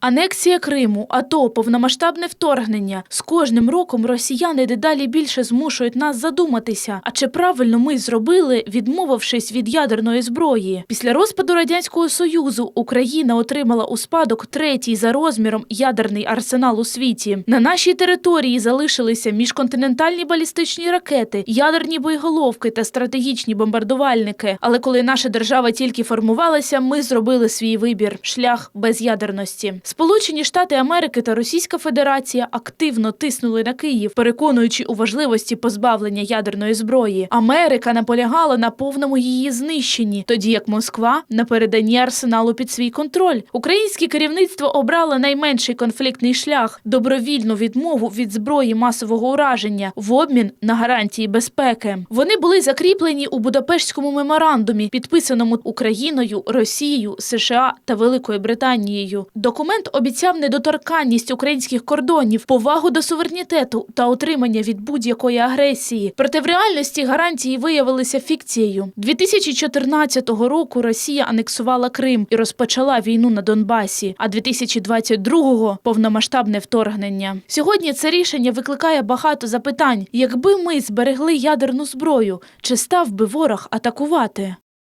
Анексія Криму, АТО, повномасштабне вторгнення. З кожним роком росіяни дедалі більше змушують нас задуматися. А чи правильно ми зробили, відмовившись від ядерної зброї? Після розпаду радянського союзу Україна отримала у спадок третій за розміром ядерний арсенал у світі. На нашій території залишилися міжконтинентальні балістичні ракети, ядерні боєголовки та стратегічні бомбардувальники. Але коли наша держава тільки формувалася, ми зробили свій вибір шлях безядерності. Сполучені Штати Америки та Російська Федерація активно тиснули на Київ, переконуючи у важливості позбавлення ядерної зброї. Америка наполягала на повному її знищенні, тоді як Москва на переданні арсеналу під свій контроль. Українське керівництво обрало найменший конфліктний шлях добровільну відмову від зброї масового ураження в обмін на гарантії безпеки. Вони були закріплені у Будапештському меморандумі, підписаному Україною, Росією, США та Великою Британією. Документ обіцяв недоторканність українських кордонів, повагу до суверенітету та отримання від будь-якої агресії. Проте в реальності гарантії виявилися фікцією. 2014 року Росія анексувала Крим і розпочала війну на Донбасі. А 2022-го – повномасштабне вторгнення. Сьогодні це рішення викликає багато запитань. Якби ми зберегли ядерну зброю, чи став би ворог атакувати?